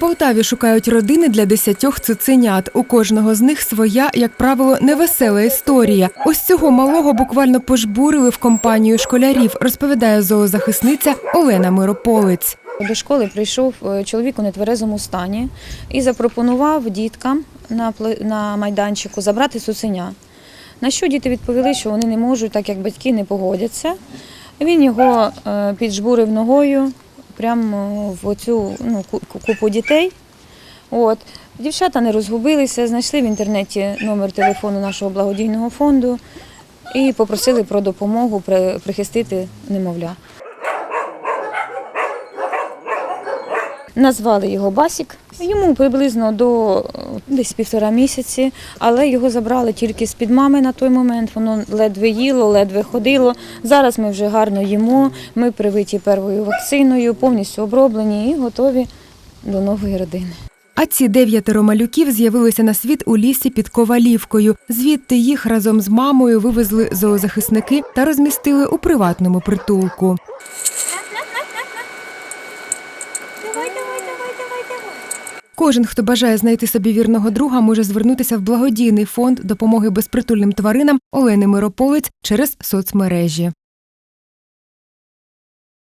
Полтаві шукають родини для десятьох цуценят. У кожного з них своя, як правило, невесела історія. Ось цього малого буквально пожбурили в компанію школярів, розповідає зоозахисниця Олена Мирополець. До школи прийшов е, чоловік у нетверезому стані і запропонував діткам на, майданчику забрати цуценя. На що діти відповіли, що вони не можуть, так як батьки не погодяться. Він його е, піджбурив ногою прямо в оцю ну, купу дітей. От. Дівчата не розгубилися, знайшли в інтернеті номер телефону нашого благодійного фонду і попросили про допомогу прихистити немовля. Назвали його Басік. Йому приблизно до е, десь півтора місяці, але його забрали тільки з-під мами на той момент. Воно ледве їло, ледве ходило. Зараз ми вже гарно їмо. Ми привиті первою вакциною, повністю оброблені і готові до нової родини. А ці дев'ятеро малюків з'явилися на світ у лісі під Ковалівкою. Звідти їх разом з мамою вивезли зоозахисники та розмістили у приватному притулку. Кожен, хто бажає знайти собі вірного друга, може звернутися в благодійний фонд допомоги безпритульним тваринам Олени Мирополець через соцмережі.